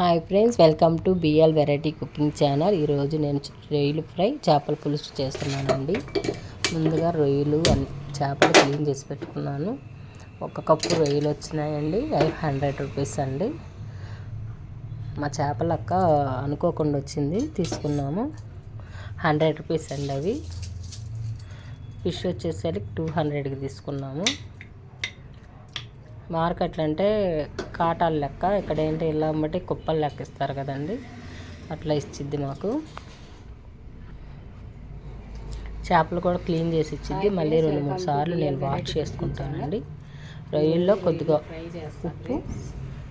Hi friends welcome to B L variety cooking channel. ఈరోజు నేను రొయ్యలు ఫ్రై చేపల పులుసు చేస్తున్నానండి. ముందుగా రొయ్యలు చేపలు క్లీన్ చేసి పెట్టుకున్నాను. ఒక కప్పు రొయ్యలు వచ్చినాయండి అవి హండ్రెడ్ రూపీస్ అండి. మా చేపల అక్క అనుకోకుండా వచ్చింది తీసుకున్నాము. హండ్రెడ్ రూపీస్ అండి అవి. ఫిష్ వచ్చేసరికి టూ హండ్రెడ్కి తీసుకున్నాము. మార్కెట్లు అంటే కాటాల లెక్క. ఇక్కడ ఏంటి ఇలా బట్టి కుప్పలు లెక్క ఇస్తారు కదండి. అట్లా ఇచ్చిద్ది మాకు. చేపలు కూడా క్లీన్ చేసి ఇచ్చిద్ది. మళ్ళీ రెండు మూడు సార్లు నేను వాష్ చేసుకుంటానండి. రొయ్యల్లో కొద్దిగా ఉప్పు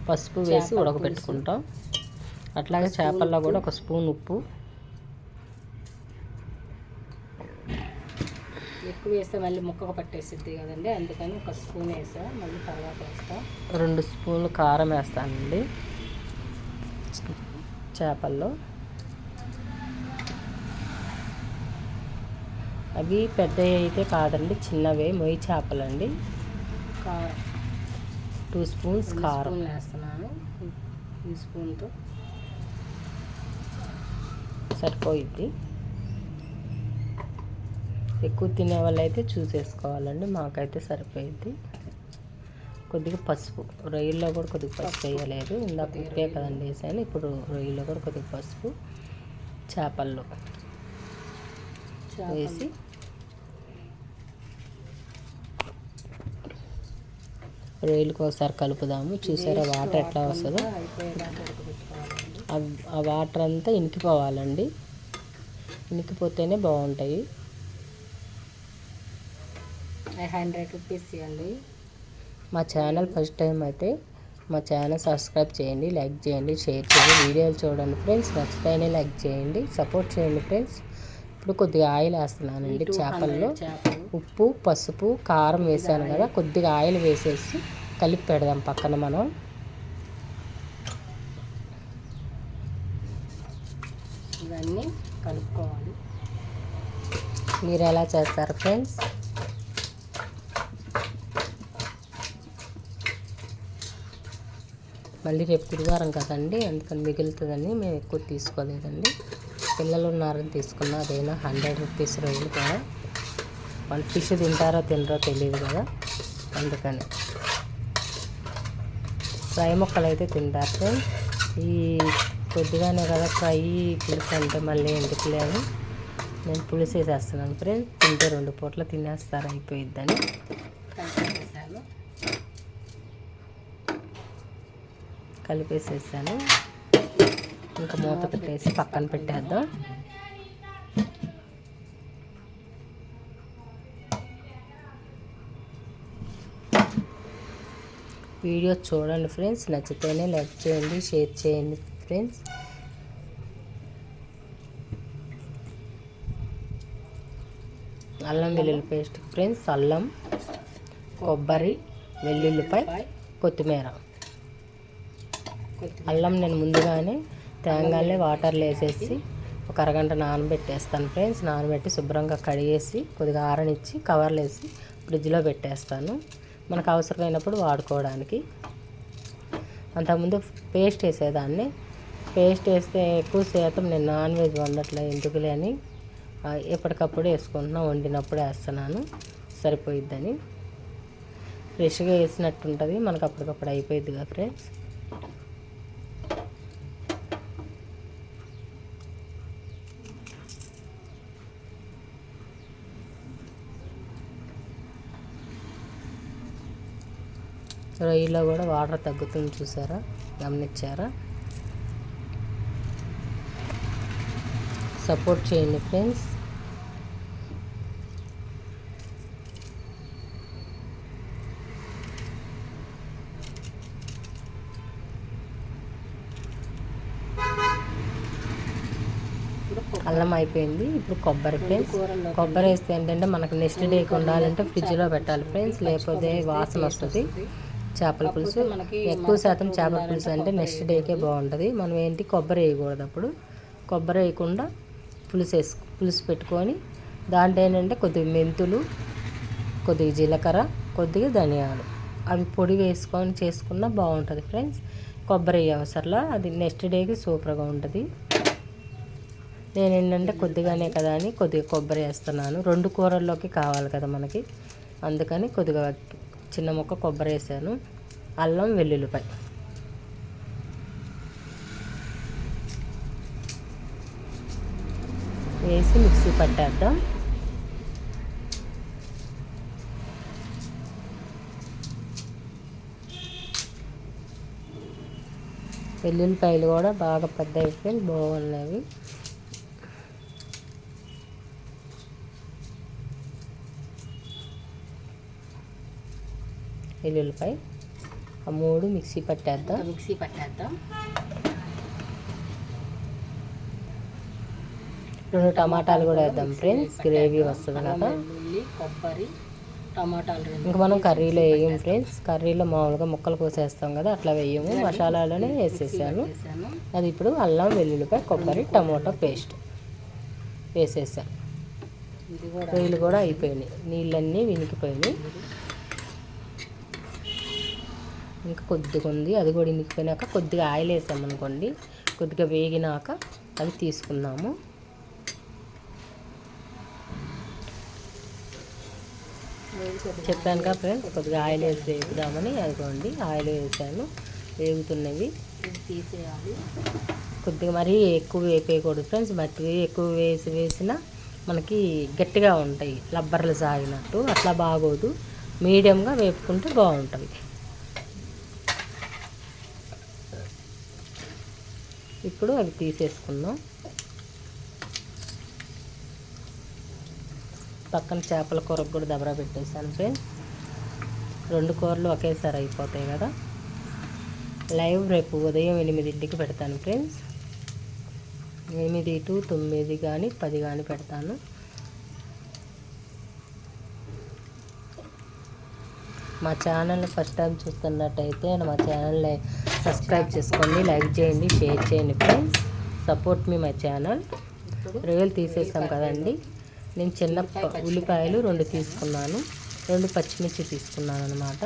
పసుపు వేసి ఉడకబెట్టుకుంటాం. అట్లాగే చేపల్లో కూడా ఒక స్పూన్ ఉప్పు. ఎక్కువ వేస్తే మళ్ళీ ముక్కకు పట్టేసిద్ది కదండి. అందుకని ఒక స్పూన్ వేసా. మళ్ళీ తర్వాత వేస్తా. రెండు స్పూన్లు కారం వేస్తానండి. చేపల్లో. అవి పెద్దవి అయితే కాదండి చిన్నవే మొయ్యి చేపలండి. కారం. టూ స్పూన్స్ కారం. వేస్తున్నాను. ఈ స్పూన్తో. సరిపోయిద్ది. ఎక్కువ తినే వాళ్ళు అయితే చూసేసుకోవాలండి మాకైతే సరిపోయిద్ది. కొద్దిగా పసుపు. రొయ్యల్లో కూడా కొద్దిగా పసుపు వేయలేదు. ఇందాక ఉప్పే కదండి వేసాను. ఇప్పుడు రొయ్యల్లో కూడా కొద్దిగా పసుపు చేపల్లో వేసి రొయ్యలకు ఒకసారి కలుపుదాము. చూసారా వాటర్ ఎట్లా వస్తుందో? ఆ వాటర్ అంతా ఇనికిపోవాలండి. ఇనికిపోతేనే బాగుంటాయి. అవి హండ్రెడ్ రూపీస్ ఇవ్వండి. మా ఛానల్ ఫస్ట్ టైం అయితే మా ఛానల్ సబ్స్క్రైబ్ చేయండి లైక్ చేయండి షేర్ చేయండి వీడియోలు చూడండి ఫ్రెండ్స్. నచ్చితేనే లైక్ చేయండి సపోర్ట్ చేయండి ఫ్రెండ్స్. ఇప్పుడు కొద్దిగా ఆయిల్ వేస్తున్నానండి చేపల్లో. చేపలు. ఉప్పు పసుపు కారం వేసాను కదా కొద్దిగా ఆయిల్ వేసేసి కలిపి పెడదాం పక్కన మనం. ఇవన్నీ కలుపుకోవాలి. మీరు ఎలా చేస్తారు ఫ్రెండ్స్? మళ్ళీ రేపు గురువారం కదండి అందుకని మిగులుతుందని మేము ఎక్కువ తీసుకోలేదండి. పిల్లలు ఉన్నారని తీసుకున్న అదైనా? హండ్రెడ్ రూపీస్ రొయ్యలు కదా వాళ్ళు ఫిష్ తింటారో తినరో తెలియదు కదా అందుకని. ఫ్రై మొక్కలు అయితే తింటారు ఈ కొద్దిగానే కదా ఫ్రై పులుసు అంటే మళ్ళీ ఎందుకులే అని నేను పులుసు వేసేస్తున్నాను ఫ్రెండ్స్. తింటే రెండు పూట్ల తినేస్తారు అయిపోయిద్దని. కలిపేసేసాను. ఇంకా మూత పెట్టేసి పక్కన పెట్టేద్దాం. వీడియో చూడండి ఫ్రెండ్స్. నచ్చితేనే లైక్ చేయండి షేర్ చేయండి ఫ్రెండ్స్. అల్లం వెల్లుల్లి పేస్ట్ ఫ్రెండ్స్ అల్లం కొబ్బరి వెల్లుల్లిపై కొత్తిమీర. అల్లం నేను ముందుగానే తేంగానే వాటర్లో వేసేసి ఒక అరగంట నానబెట్టేస్తాను ఫ్రెండ్స్. నానబెట్టి శుభ్రంగా కడిగేసి కొద్దిగా ఆరనిచ్చి కవర్లు వేసి ఫ్రిడ్జ్లో పెట్టేస్తాను. మనకు అవసరమైనప్పుడు వాడుకోవడానికి. అంతకుముందు పేస్ట్ వేసేదాన్ని. పేస్ట్ వేస్తే ఎక్కువ శాతం నేను నాన్ వెజ్ వండట్లే ఎందుకులే అని ఎప్పటికప్పుడు వేసుకుంటున్నా వండినప్పుడు వేస్తున్నాను. సరిపోయిద్దని. ఫ్రెష్గా వేసినట్టు ఉంటుంది మనకు అప్పటికప్పుడు అయిపోయింది కదా ఫ్రెండ్స్. రొయ్యలో కూడా వాటర్ తగ్గుతుంది చూసారా? గమనించారా? సపోర్ట్ చేయండి ఫ్రెండ్స్. అల్లం అయిపోయింది. ఇప్పుడు కొబ్బరి ఫ్రెండ్స్. కొబ్బరి వేస్తే ఏంటంటే మనకు నెక్స్ట్ డేకి ఉండాలంటే ఫ్రిడ్జ్లో పెట్టాలి ఫ్రెండ్స్. లేకపోతే వాసన వస్తుంది. చేపల పులుసు. ఎక్కువ శాతం చేపల పులుసు అంటే నెక్స్ట్ డేకే బాగుంటుంది. మనం ఏంటి కొబ్బరి వేయకూడదు అప్పుడు. కొబ్బరి వేయకుండా పులుసు వేసు పులుసు పెట్టుకొని దాంట్లో ఏంటంటే కొద్దిగా మెంతులు కొద్దిగా జీలకర్ర కొద్దిగా ధనియాలు. అవి పొడి వేసుకొని చేసుకున్నా బాగుంటుంది ఫ్రెండ్స్. కొబ్బరి అవసరంలా. అది నెక్స్ట్ డేకి సూపర్గా ఉంటుంది. నేను ఏంటంటే కొద్దిగానే కదా అని కొద్దిగా కొబ్బరి వేస్తున్నాను. రెండు కూరల్లోకి కావాలి కదా మనకి. అందుకని కొద్దిగా చిన్న ముక్క కొబ్బరి వేసాను. అల్లం వెల్లుల్లిపాయ. వేసి మిక్సీ పట్టేద్దాం. వెల్లుల్లిపాయలు కూడా బాగా పెద్ద అయిపోయి బాగున్నాయి వెల్లుల్లిపాయ. ఆ మూడు మిక్సీ పట్టేద్దాం. మిక్సీ పట్టేద్దాం. రెండు టమాటాలు కూడా వేద్దాం ఫ్రెండ్స్. గ్రేవీ వస్తుంది కదా. కొబ్బరి టమాటాలు ఇంకా మనం కర్రీలో వేయం ఫ్రెండ్స్. కర్రీలో మామూలుగా ముక్కలు కోసేస్తాం కదా అట్లా వేయము. మసాలాలోనే వేసేసాను. అది ఇప్పుడు అల్లం వెల్లుల్లిపాయ కొబ్బరి టమోటా పేస్ట్ వేసేసా ఇది కూడా రొయ్యలు కూడా అయిపోయినాయి. నీళ్ళన్నీ వినికిపోయినాయి. ఇంకా కొద్దిగా ఉంది. అది కూడా ఇనికిపోయినాక కొద్దిగా ఆయిల్ వేసామనుకోండి. కొద్దిగా వేగినాక అది తీసుకున్నాము చెప్పాను కదా ఫ్రెండ్స్ కొద్దిగా ఆయిల్ వేసి వేపుదామని అదిగోండి ఆయిల్ వేసాను. వేగుతున్నవి. తీసేయాలి. కొద్దిగా మరీ ఎక్కువ వేపేయకూడదు ఫ్రెండ్స్. మట్టి ఎక్కువ వేసి వేసినా మనకి గట్టిగా ఉంటాయి. లబ్బర్లు సాగినట్టు. అట్లా బాగోదు. మీడియంగా వేపుకుంటే బాగుంటుంది. ఇప్పుడు అవి తీసేసుకుందాం. పక్కన చేపల కూరకు కూడా దబరా పెట్టేసాను ఫ్రెండ్స్. రెండు కూరలు ఒకేసారి అయిపోతాయి కదా. లైవ్ రేపు ఉదయం ఎనిమిదింటికి పెడతాను ఫ్రెండ్స్. ఎనిమిది టు తొమ్మిది కానీ పది కానీ పెడతాను. మా ఛానల్ని ఫస్ట్ టైం చూస్తున్నట్టయితే మా ఛానల్ని సబ్స్క్రైబ్ చేసుకోండి లైక్ చేయండి షేర్ చేయండి ఫ్రెండ్స్ సపోర్ట్ మీ మై ఛానల్ రొయ్యలు తీసేసాం కదండి. నేను చిన్న ఉల్లిపాయలు రెండు తీసుకున్నాను. రెండు పచ్చిమిర్చి తీసుకున్నాను అనమాట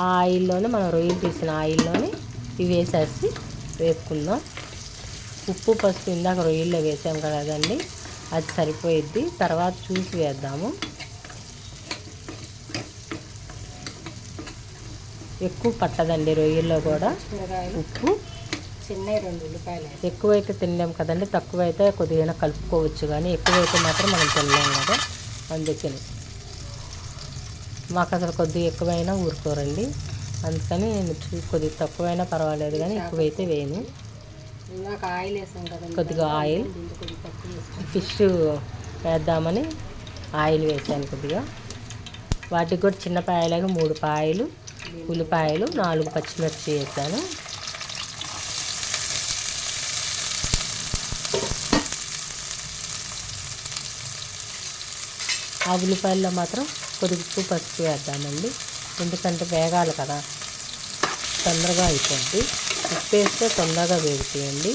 ఆ ఆయిల్లోనే మనం రొయ్యలు తీసిన ఆయిల్లోనే ఇవి వేసేసి వేపుకుందాం. ఉప్పు పసుపు ఇందాక రొయ్యల్లో వేసాం కదండి. అది సరిపోయిద్ది. తర్వాత చూసి వేద్దాము. ఎక్కువ పట్టదండి రొయ్యల్లో కూడా. ఉప్పు. చిన్న రెండు ఉల్లిపాయలు. ఎక్కువైతే తినలేం కదండి తక్కువైతే కొద్దిగా కలుపుకోవచ్చు కానీ ఎక్కువైతే మాత్రం మనం తినలేం కదా అందుకని. మాకు అసలు కొద్దిగా ఎక్కువైనా ఊరుకోరండి అందుకని కొద్దిగా తక్కువైనా పర్వాలేదు కానీ ఎక్కువైతే వేయను. ఆయిల్ వేసాం కొద్దిగా ఆయిల్. ఫిష్ వేద్దామని ఆయిల్ వేసాను కొద్దిగా. వాటికి కూడా చిన్న పాయలకు మూడు పాయలు ఉల్లిపాయలు నాలుగు పచ్చిమిర్చి వేసాను. ఆ ఉల్లిపాయల్లో మాత్రం కొద్దిగా ఉప్పు పసుపు వేద్దామండి. ఎందుకంటే వేగాలి కదా. తొందరగా అయిపోద్ది. ఉప్పు వేస్తే తొందరగా వేగుతాయండి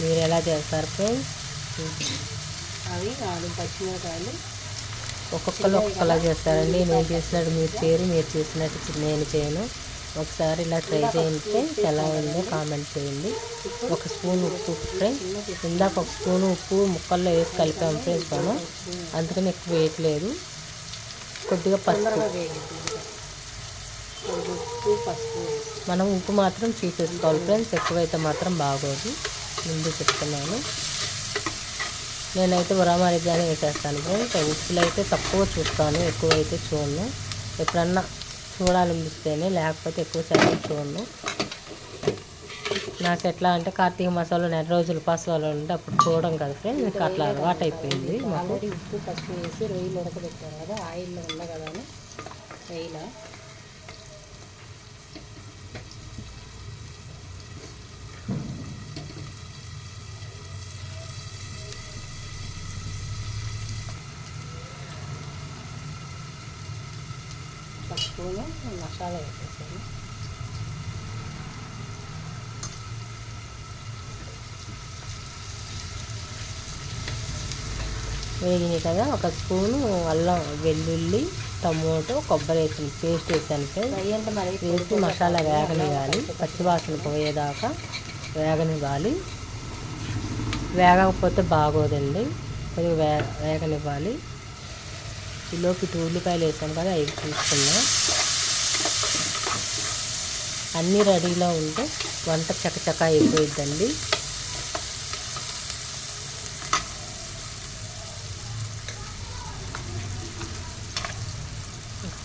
మీరు ఎలా చేస్తారు ఫ్రెండ్స్ అవి నాలుగు పచ్చిమిరకాయలు. ఒక్కొక్కరు ఒక్కొక్కలా చేస్తారండి. నేను చేసినట్టు మీరు చేయరు మీరు చేసినట్టు నేను చేయను. ఒకసారి ఇలా ట్రై చేయండి ఎలా ఉందో కామెంట్ చేయండి. ఒక స్పూన్ ఉప్పు ఫ్రెండ్స్ ఇందాక ఒక స్పూన్ ఉప్పు ముక్కల్లో వేసి కలిపాము ఫ్రెండ్స్ మనం. అందుకని ఎక్కువ వేయట్లేదు. కొద్దిగా పసుపు. మనం ఉప్పు మాత్రం తీసేసుకోవాలి ఫ్రెండ్స్ ఎక్కువైతే మాత్రం బాగోదు. ముందు చెప్తున్నాను. నేనైతే ఉరామారిగానే వేసేస్తాను ఫ్రెండ్స్ ఉప్పులు అయితే తక్కువ చూస్తాను ఎక్కువ అయితే చూడను. ఎప్పుడన్నా చూడాలనిపిస్తేనే లేకపోతే ఎక్కువ శాతం చూడను. నాకు ఎట్లా అంటే కార్తీక మాసంలో నెల రోజులు ఉపాసాలు ఉంటే అప్పుడు చూడడం కదా ఫ్రెండ్స్ అట్లా అలవాటు అయిపోయింది మాకు ఉప్పు పసుపు వేసి రొయ్యలు ఉడకబెట్టారు కదా ఆయిల్లో ఉండ కదా అని స్పూను మసాలా వేసేసాను వేగినాయి కదా ఒక స్పూను అల్లం వెల్లుల్లి టమోటో కొబ్బరి వేసిన పేస్ట్ వేసాను వేసి మసాలా వేగనివ్వాలి. పచ్చివాసన పోయేదాకా వేగనివ్వాలి. వేగకపోతే బాగోదండి. కొద్దిగా వే వేగనివ్వాలి. ఈలోపు ఉల్లిపాయలు వేసాను కదా అవి తీసుకున్నా. అన్నీ రెడీలో ఉంటే వంట చకచక అయిపోయిద్దండి.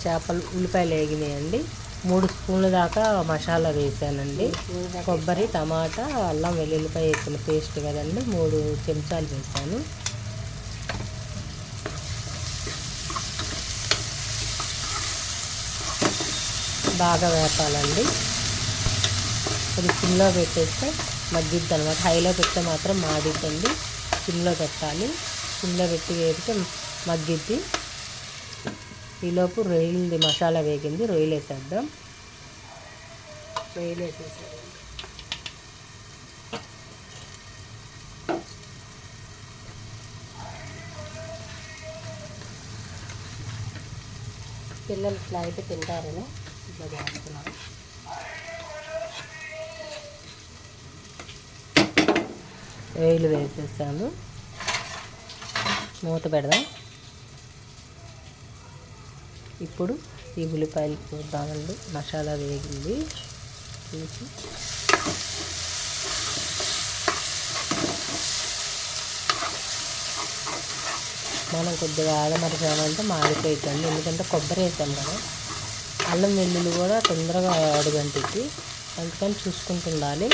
చేపలు ఉల్లిపాయలు వేగినాయండి. మూడు స్పూన్ల దాకా మసాలా వేసానండి. కొబ్బరి టమాటా అల్లం వెల్లుల్లిపాయ వేసిన పేస్ట్ కదండి. మూడు చెంచాలు వేసాను. బాగా వేపాలండి. అది సిమ్లో పెట్టేస్తే మగ్గిద్ది అనమాట హైలో పెడితే మాత్రం మాడిద్దండి. సిమ్లో పెట్టాలి. సిమ్లో పెట్టి వేపితే మగ్గిద్ది. ఈలోపు రొయ్యలది మసాలా వేగింది. రొయ్యలు వేసేద్దాం. రొయ్యలు వేసేసాను పిల్లలు ఇట్లా అయితే తింటారని ఇంట్లో చేస్తున్నాను వేలు వేసేసాము మూత పెడదాం. ఇప్పుడు ఈ ఉల్లిపాయలు చూద్దామండి మసాలా వేగింది. చూసి. మనం కొద్దిగా ఆదమరిచామంటే మాడిపోయిద్దండి. ఎందుకంటే కొబ్బరి వేసాం కదా. అల్లం వెల్లుల్లి కూడా తొందరగా అడుగంటిద్ది అందుకని చూసుకుంటూ ఉండాలి.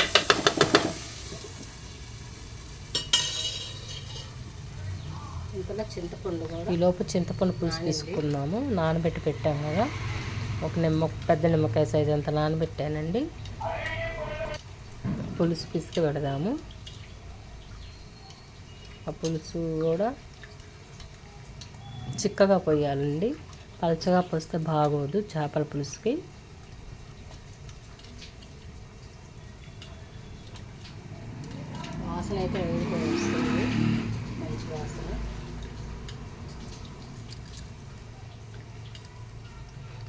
ఇంతలో చింతపండు కూడా ఈ లోపు చింతపండు పులుసు తీసుకున్నాము నానబెట్టి పెట్టాం కదా. ఒక నిమ్మ పెద్ద నిమ్మకాయ సైజ్ అంత నానబెట్టానండి. పులుసు పిసికి పెడదాము. ఆ పులుసు కూడా చిక్కగా పోయాలండి పలచగా పోస్తే బాగోదు చేపల పులుసుకి. వాసన అయితే వేడిపోయి వస్తుంది. మంచి వాసన.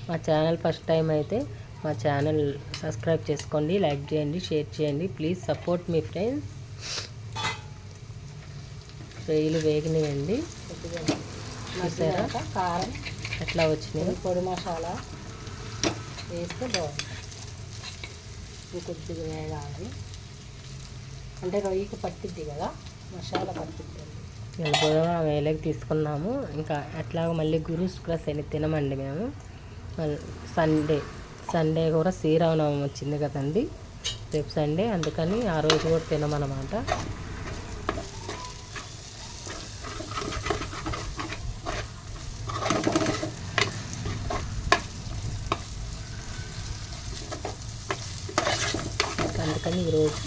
మా ఛానల్ ఫస్ట్ టైం అయితే మా ఛానల్ సబ్స్క్రైబ్ చేసుకోండి లైక్ చేయండి షేర్ చేయండి. ప్లీజ్ సపోర్ట్ మీ ఫ్రెండ్స్. రొయ్యలు కొద్దిగా చూసారా? కారం. ఎట్లా వచ్చినాయి? పొడి మసాలా వేస్తే బాగుంటుంది. ఇంకొద్దిగా వేగాలి అంటే రొయ్యకి పట్టిద్ది కదా మసాలా పట్టిద్ది. ఇలా బుధవారం వేలకి తీసుకున్నాము. ఇంకా ఎట్లాగో మళ్ళీ గురు శుక్ర శని తినమండి మేము. సండే సండే కూడా శ్రీరామనవమి వచ్చింది కదండి. రేపు సండే అందుకని ఆ రోజు కూడా తినమన్నమాట అందుకని ఈరోజు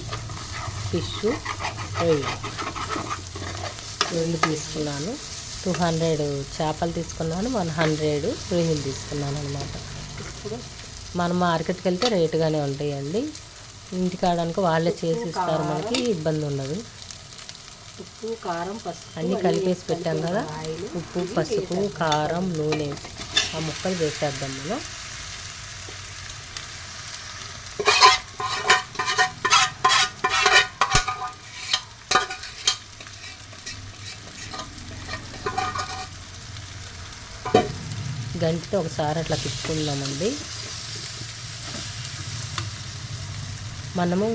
ఫిష్ రొయ్యలు తీసుకున్నాను. టూ హండ్రెడ్ చేపలు తీసుకున్నాను వన్ హండ్రెడ్ రొయ్యలు తీసుకున్నాను అనమాట ఇప్పుడు మనం మార్కెట్కి వెళ్తే రేటుగానే ఉంటాయండి. ఇంటికాడానికి వాళ్ళే చేసి ఇస్తారు మనకి ఇబ్బంది ఉండదు. ఉప్పు కారం పసుపు అన్నీ కలిపేసి పెట్టాం కదా. ఉప్పు పసుపు కారం నూనె ఆ ముక్కలు వేసేద్దాం మనం. గంటితో ఒకసారి అట్లా తిప్పుకుందామండి. మనము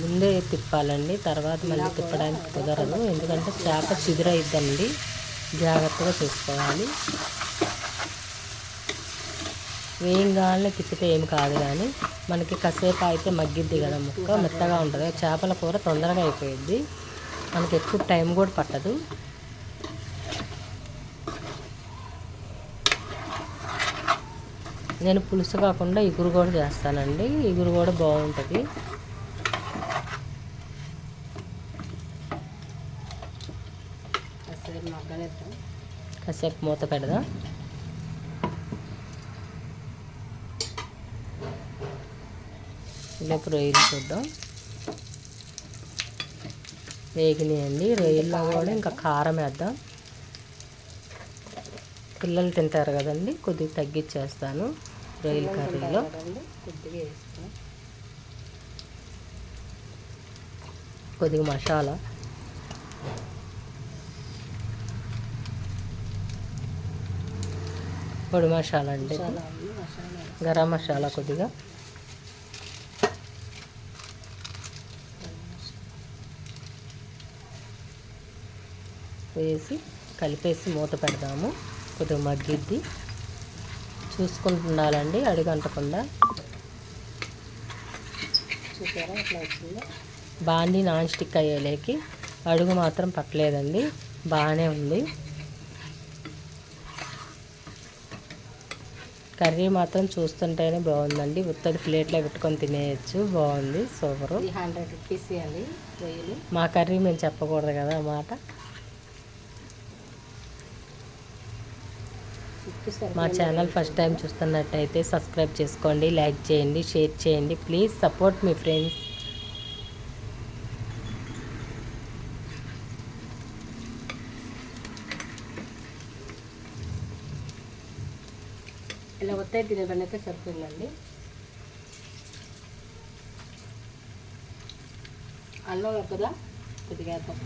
ముందే తిప్పాలండి తర్వాత మళ్ళీ తిప్పడానికి కుదరదు. ఎందుకంటే చేప చిగురైద్దండి. జాగ్రత్తగా చూసుకోవాలి. వేయంగానే తిప్పితే ఏం కాదు కానీ మనకి కాసేపు అయితే మగ్గిద్ది కదా ముక్క మెత్తగా ఉంటుంది. చేపల కూర తొందరగా అయిపోయింది మనకి ఎక్కువ టైం కూడా పట్టదు. నేను పులుసు కాకుండా ఇగురు కూడా చేస్తానండి. ఇగురు కూడా బాగుంటుంది. కాసేపు మూత పెడదాం. ఇలా రొయ్యలు చూద్దాం. వేగినాయండి రొయ్యల్లో కూడా ఇంకా కారం వేద్దాం. పిల్లలు తింటారు కదండి. కొద్దిగా తగ్గించేస్తాను. రొయ్యల కర్రీలో. కొద్దిగా మసాలా. పొడి మసాలా అండి. గరం మసాలా కొద్దిగా. వేసి కలిపేసి మూత పెడదాము. కొద్దిగా మగ్గిద్ది. చూసుకుంటూ ఉండాలండి అడుగంటకుండా. చూసారా ఎట్లా వచ్చిందో? బాండి నాన్ స్టిక్ అయ్యేలేకి అడుగు మాత్రం పట్టలేదండి బాగానే ఉంది. కర్రీ మాత్రం చూస్తుంటేనే బాగుందండి ఉత్తది ప్లేట్లో పెట్టుకొని తినేయచ్చు బాగుంది సూపరు. హండ్రెడ్ రూపీస్ రొయ్యలు మా కర్రీ మేము చెప్పకూడదు కదా మాట. మా ఛానల్ ఫస్ట్ టైం చూస్తున్నట్టయితే సబ్స్క్రైబ్ చేసుకోండి లైక్ చేయండి షేర్ చేయండి. ప్లీజ్ సపోర్ట్ మీ ఫ్రెండ్స్. ఇలా ఒత్తాయి తినే పని అయితే సరిపోయిందండి. అల్లం కదా కొద్దిగా వేద్దాం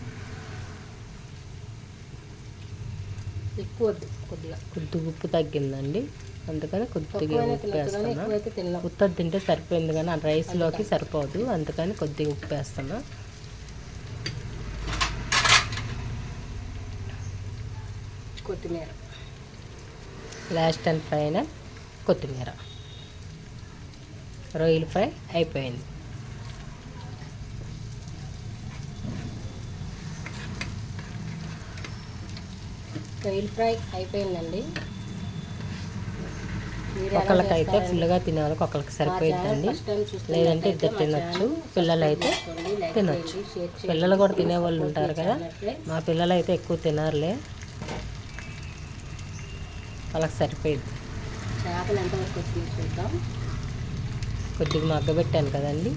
ఎక్కువ కొద్దిగా. కొద్దిగా ఉప్పు తగ్గిందండి. అందుకని కొద్దిగా ఉప్పు వేస్తున్నా. ఉత్తది తింటే సరిపోయింది కానీ ఆ రైస్లోకి సరిపోదు. అందుకని కొద్దిగా ఉప్పు వేస్తున్నా. కొత్తిమీర. లాస్ట్ అండ్ ఫైనల్ కొత్తిమీర. రొయ్యల ఫ్రై అయిపోయింది. రొయ్యల ఫ్రై అయిపోయిందండి. ఒకళ్ళకైతే చేస్తారండి? ఫుల్గా తినే వాళ్ళకి ఒకళ్ళకి చూస్తున్నట్లయితే లేదంటే ఇద్దరు తినొచ్చు. పిల్లలు అయితే తినొచ్చు. పిల్లలు కూడా తినేవాళ్ళు ఉంటారు కదా. మా పిల్లలు అయితే ఎక్కువ తినరులే. వాళ్ళకి సరిపోయింది చేపలు ఎంతవరకు వచ్చింది చూద్దాం. కొద్దిగా మగ్గబెట్టాను కదండి.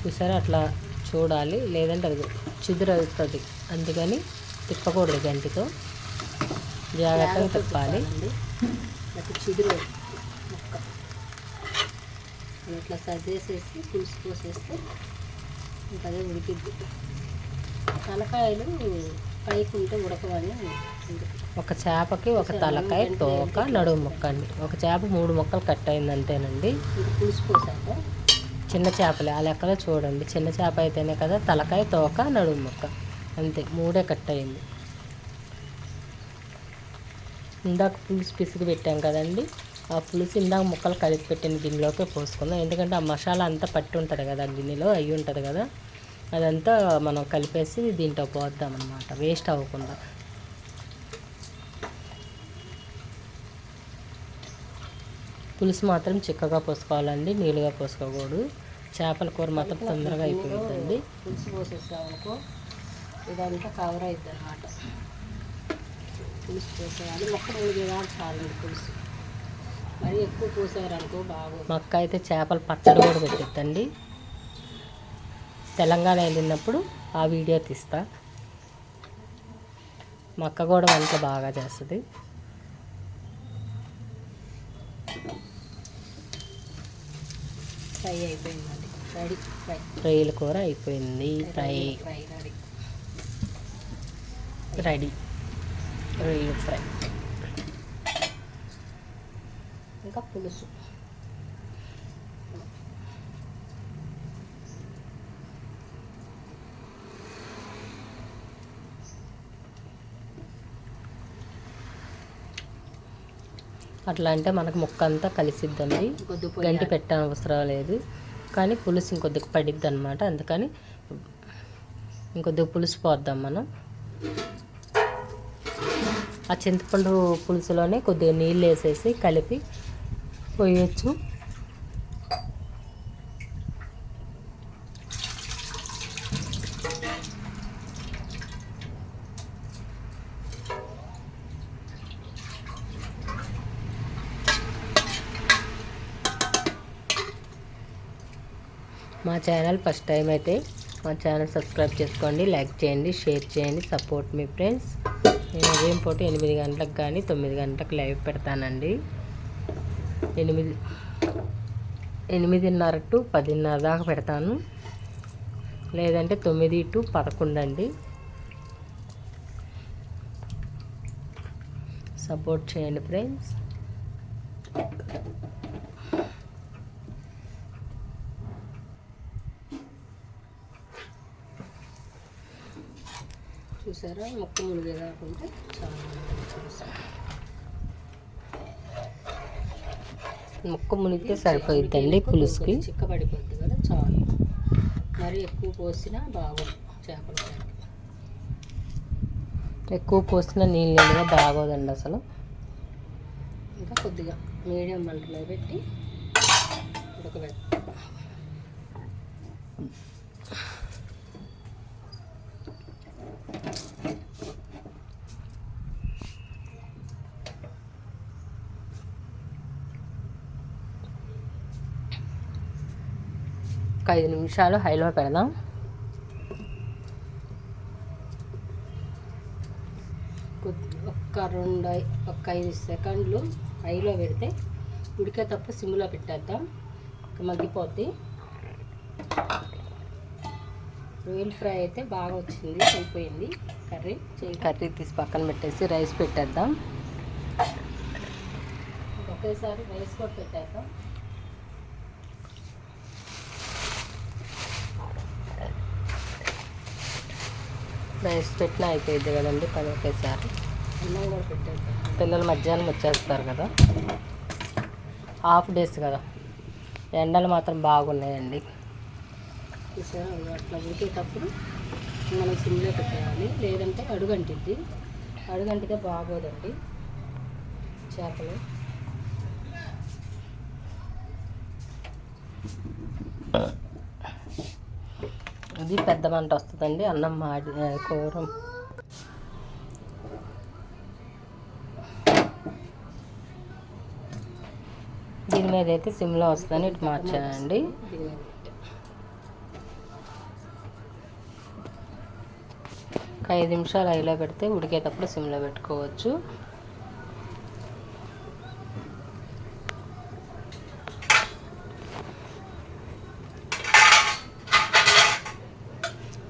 చూసారా? అట్లా చూడాలి. లేదంటే అది చిదురు అవుతుంది అందుకని తిప్పకూడదు గంటితో. జాగ్రత్తగా తిప్పాలి. చిదురు ముక్క. ఇట్లా సర్దేసేసి పులుసు పోసేస్తే ఇంకా అదే ఉడికిద్ది. తలకాయలు పైకి ఉంటే ఉడకవని. ఒక చేపకి ఒక తలకాయ తోక నడుము ముక్క అండి. ఒక చేప మూడు ముక్కలు కట్ అయింది అంతేనండి. పులుసు పోసాక చిన్న చేపలే ఆ లెక్కలో చూడండి. చిన్న చేప అయితేనే కదా తలకాయ తోక నడుము ముక్క. అంతే మూడే కట్ అయింది. ఇందాక పులుసు పిసికి పెట్టాం కదండి. ఆ పులుసు ఇందాక ముక్కలు కలిపి పెట్టిన గిన్నెలోకి పోసుకుందాం. ఎందుకంటే ఆ మసాలా అంతా పట్టి ఉంటుంది కదా గిన్నెలో అయ్యి ఉంటుంది కదా. అదంతా మనం కలిపేసి దీంట్లో పోద్దాం అనమాట వేస్ట్ అవ్వకుండా. పులుసు మాత్రం చిక్కగా పోసుకోవాలండి నీళ్ళుగా పోసుకోకూడదు. చేపల కూర మాత్రం తొందరగా అయిపోతుందండి పులుసు పోసేసామనుకో ఇదంతా కవర్ అవుతుంది అనమాట పులుసు పోసేయాలి మొక్కలు ఉడికేదాకా చాలండి పులుసు. మరి ఎక్కువ పోసారనుకో బాగోదు. మా అక్క అయితే చేపల పచ్చడి కూడా పెట్టిద్దండి. తెలంగాణ వెళ్ళినప్పుడు ఆ వీడియో తీస్తా. మా అక్క కూడా వంట బాగా చేస్తుంది. ఫ్రై అయిపోయిందండి. రెడీ. ఫ్రై. కూర అయిపోయింది. ఫ్రై. రెడీ. రొయ్యల ఫ్రై ఇంకా పులుసు అట్లా అంటే మనకు ముక్క అంతా కలిసిద్దండి గంటి పెట్టని అవసరం లేదు. కానీ పులుసు ఇంకొద్దిగా పడిద్ది అనమాట అందుకని ఇంకొద్దిగా పులుసు పోద్దాం మనం. ఆ చింతపండు పులుసులోనే కొద్దిగా నీళ్ళు వేసేసి కలిపి పోయొచ్చు. మా ఛానల్ ఫస్ట్ టైం అయితే మా ఛానల్ సబ్స్క్రైబ్ చేసుకోండి లైక్ చేయండి షేర్ చేయండి సపోర్ట్ మీ ఫ్రెండ్స్. నేను ఉదయం పూట ఎనిమిది గంటలకు కానీ తొమ్మిది గంటలకు లైవ్ పెడతానండి. ఎనిమిది ఎనిమిదిన్నర టు పదిన్నర దాకా పెడతాను. లేదంటే తొమ్మిది టు పదకొండు అండి. సపోర్ట్ చేయండి ఫ్రెండ్స్. చూసారా ముక్క మునిగే కాకుంటే చాలా ముక్క మునిగితే సరిపోయిద్దండి పులుసుకి. చిక్కబడిపోద్ది కదా చాలు. మరి ఎక్కువ పోసినా బాగోదు చేపల. ఎక్కువ పోసిన నీళ్ళు నీళ్ళుగా బాగోదండి అసలు. ఇంకా కొద్దిగా మీడియం మంటలో పెట్టి ఉడకబెట్టాలి ఒక ఐదు నిమిషాలు హైలో పెడదాం. ఒక ఒక్క రెండు ఒక ఐదు సెకండ్లు హైలో పెడితే ఉడికే తప్ప సిమ్లో పెట్టేద్దాం. ఇక మగ్గిపోద్ది. రొయ్యల ఫ్రై అయితే బాగా వచ్చింది అయిపోయింది. కర్రీ చేయి. కర్రీ తీసి పక్కన పెట్టేసి రైస్ పెట్టేద్దాం. ఒకేసారి రైస్ కూడా పెట్టేద్దాం. రైస్ పెట్టినా అయిపోయింది కదండి పని ఒకేసారి. అన్నం కూడా పిల్లలు మధ్యాహ్నం వచ్చేస్తారు కదా. హాఫ్ డేస్ కదా. ఎండలు మాత్రం బాగున్నాయండి. అట్లా ఉడికేటప్పుడు మనం సిమ్లో పెట్టేయాలి లేదంటే అడుగంటిద్ది అడుగంటితే బాగోదండి చేపలు. ఇది పెద్ద మంట వస్తుందండి అన్నం మాడి కూరం కూర. దీని మీద అయితే సిమ్లో వస్తుందని ఇటు మార్చానండి. ఒక ఐదు నిమిషాలు అయిలో పెడితే ఉడికేటప్పుడు సిమ్లో పెట్టుకోవచ్చు.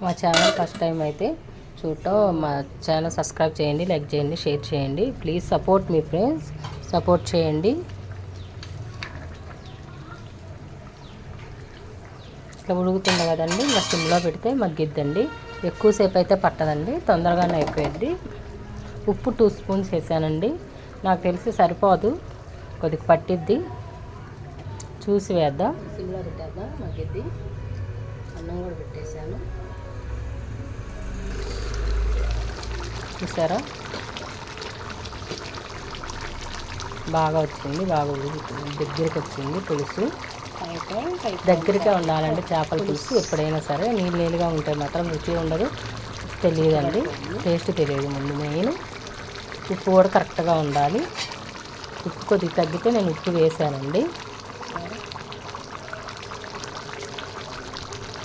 మా ఛానల్ ఫస్ట్ టైం అయితే చూడటం మా ఛానల్ సబ్స్క్రైబ్ చేయండి లైక్ చేయండి షేర్ చేయండి. ప్లీజ్ సపోర్ట్ మీ ఫ్రెండ్స్ సపోర్ట్ చేయండి. ఇట్లా ఉడుకుతుంది కదండి ఇంకా సిమ్లో పెడితే మగ్గిద్దండి. ఎక్కువసేపు అయితే పట్టదండి తొందరగానే అయిపోయింది ఉప్పు టూ స్పూన్స్ వేసానండి. నాకు తెలిసి సరిపోదు కొద్దిగా పట్టిద్ది. చూసి వేద్దాం. సిమ్లో పెట్టేద్దాం మగ్గిద్ది. అన్నం కూడా పెట్టేశాను. చూసారా? బాగా వచ్చింది బాగా దగ్గరికి వచ్చింది పులుసు. దగ్గరికే ఉండాలండి చేపల పులుసు ఎప్పుడైనా సరే. నీళ్ళు నీళ్ళుగా ఉంటే మాత్రం రుచి ఉండదు తెలియదండి. టేస్ట్ తెలియదు ముందు మెయిన్. ఉప్పు కూడా కరెక్ట్గా ఉండాలి. ఉప్పు కొద్దిగా తగ్గితే నేను ఉప్పు వేసానండి.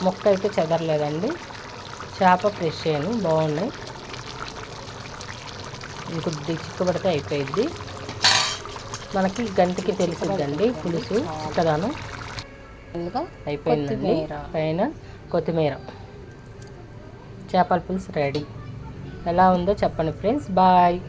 మొక్క అయితే చెదరలేదండి. చేప ఫ్రెష్ అయ్యాను బాగున్నాయి. ఇంకొద్ది చిక్కబడితే అయిపోయిద్ది. మనకి గంటకి తెలిసిద్దండి పులుసు ఇంకా అయిపోయిందండి. పైన కొత్తిమీర. చేపల పులుసు రెడీ. ఎలా ఉందో చెప్పండి ఫ్రెండ్స్. బాయ్.